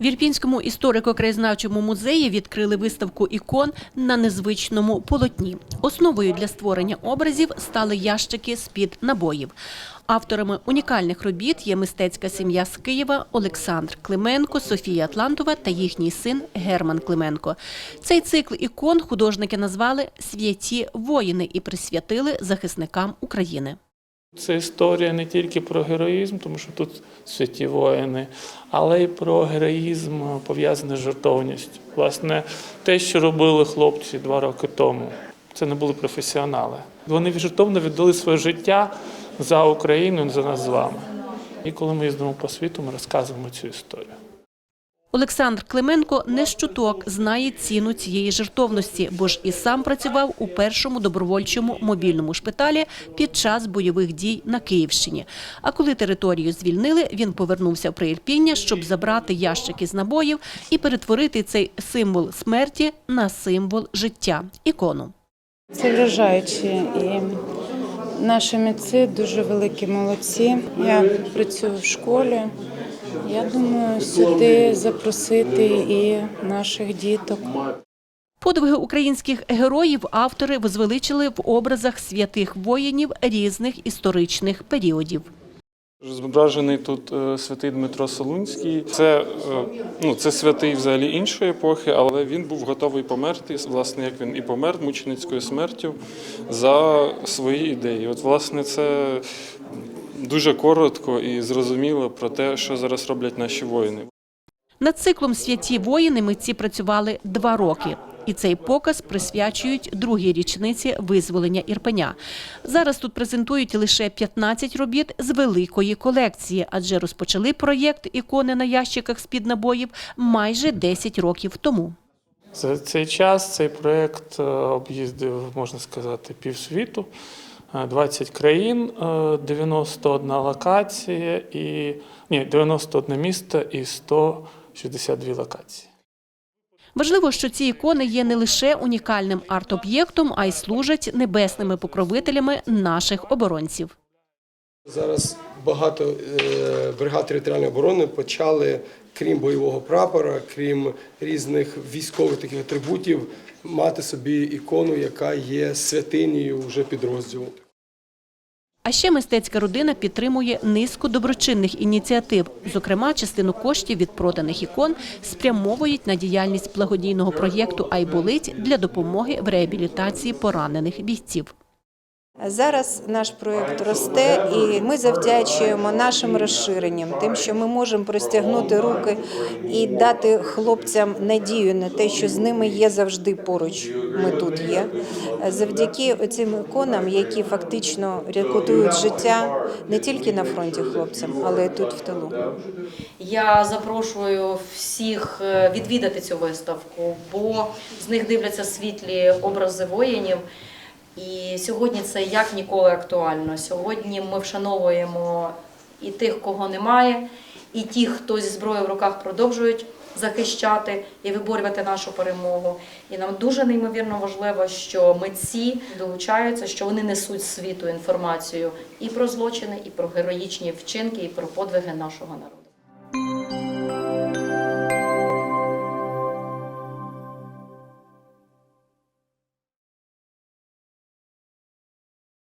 В Ірпінському історико-краєзнавчому музеї відкрили виставку ікон на незвичному полотні. Основою для створення образів стали ящики з-під набоїв. Авторами унікальних робіт є мистецька сім'я з Києва Олександр Клименко, Софія Атлантова та їхній син Герман Клименко. Цей цикл ікон художники назвали Святі воїни і присвятили захисникам України. Це історія не тільки про героїзм, тому що тут святі воїни, але й про героїзм пов'язаний з жертовністю. Власне, те, що робили хлопці два роки тому, це не були професіонали. Вони жертовно віддали своє життя за Україну, за нас з вами. І коли ми їздимо по світу, ми розказуємо цю історію. Олександр Клименко не щуток знає ціну цієї жертовності, бо ж і сам працював у першому добровольчому мобільному шпиталі під час бойових дій на Київщині. А коли територію звільнили, він повернувся в Приірпіння, щоб забрати ящики з набоїв і перетворити цей символ смерті на символ життя ікону. Це вражаюче і наші митці дуже великі молодці. Я працюю в школі. Я думаю, сюди запросити і наших діток. Подвиги українських героїв автори возвеличили в образах святих воїнів різних історичних періодів. Зображений тут е, святий Дмитро Солунський. Це, е, ну, це святий взагалі іншої епохи, але він був готовий померти, власне, як він і помер мученицькою смертю за свої ідеї. От, власне, це дуже коротко і зрозуміло про те, що зараз роблять наші воїни. Над циклом Святі воїни митці працювали два роки. І цей показ присвячують другій річниці визволення Ірпеня. Зараз тут презентують лише 15 робіт з великої колекції, адже розпочали проєкт ікони на ящиках з-під набоїв майже 10 років тому. За цей час цей проєкт е, об'їздив, можна сказати, півсвіту, 20 країн, е, 91 локація і ні, 91 місто і 162 локації. Важливо, що ці ікони є не лише унікальним арт-об'єктом, а й служать небесними покровителями наших оборонців. Зараз багато е, бригад територіальної оборони почали, крім бойового прапора, крім різних військових таких атрибутів, мати собі ікону, яка є святинею вже підрозділу. А ще мистецька родина підтримує низку доброчинних ініціатив. Зокрема, частину коштів від проданих ікон спрямовують на діяльність благодійного проєкту Айболить для допомоги в реабілітації поранених бійців. Зараз наш проєкт росте, і ми завдячуємо нашим розширенням, тим, що ми можемо простягнути руки і дати хлопцям надію на те, що з ними є завжди поруч. Ми тут є. Завдяки цим іконам, які фактично рятують життя не тільки на фронті хлопцям, але й тут в тилу. Я запрошую всіх е, відвідати цю виставку, бо з них дивляться світлі образи воїнів. І сьогодні це як ніколи актуально. Сьогодні ми вшановуємо і тих, кого немає, і ті, хто зі зброєю в руках продовжують захищати і виборювати нашу перемогу. І нам дуже неймовірно важливо, що митці долучаються, що вони несуть світу інформацію і про злочини, і про героїчні вчинки, і про подвиги нашого народу.